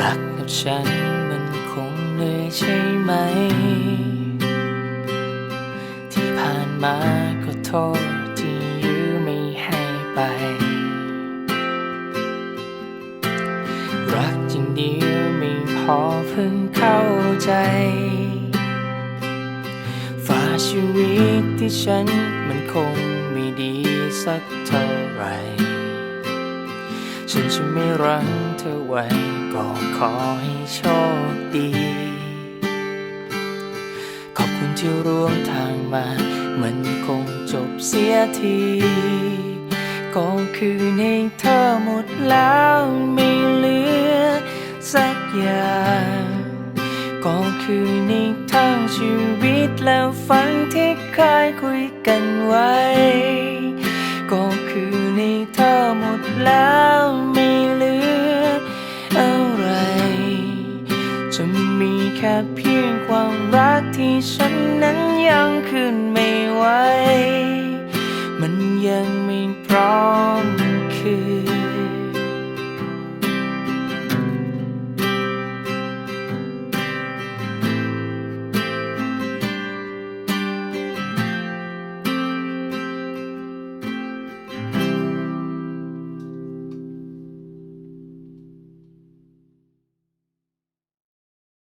รักกับฉันมันคงเหนื่อยใช่ไหม ที่ผ่านมาก็โทษที่ยื้อไม่ให้ไป รักจริงเดียวไม่พอเพิ่งเข้าใจฝ่าชีวิตที่ฉันมันคงไม่ดีสักเท่าไหร่ ฉันจะไม่รั้งเธอไว้ ก็ขอให้โชคดี ขอบคุณที่ร่วมทางมา มันคงจบเสียทีก็คืนให้เธอหมดแล้วไม่เหลือสักอย่างก็คือในทั้งชีวิตแล้วฝันที่เคยคุยกันไว้ เพียงความรักที่ฉันนั้นยังคืนไม่ไหว มันยังไม่พร้อมคืน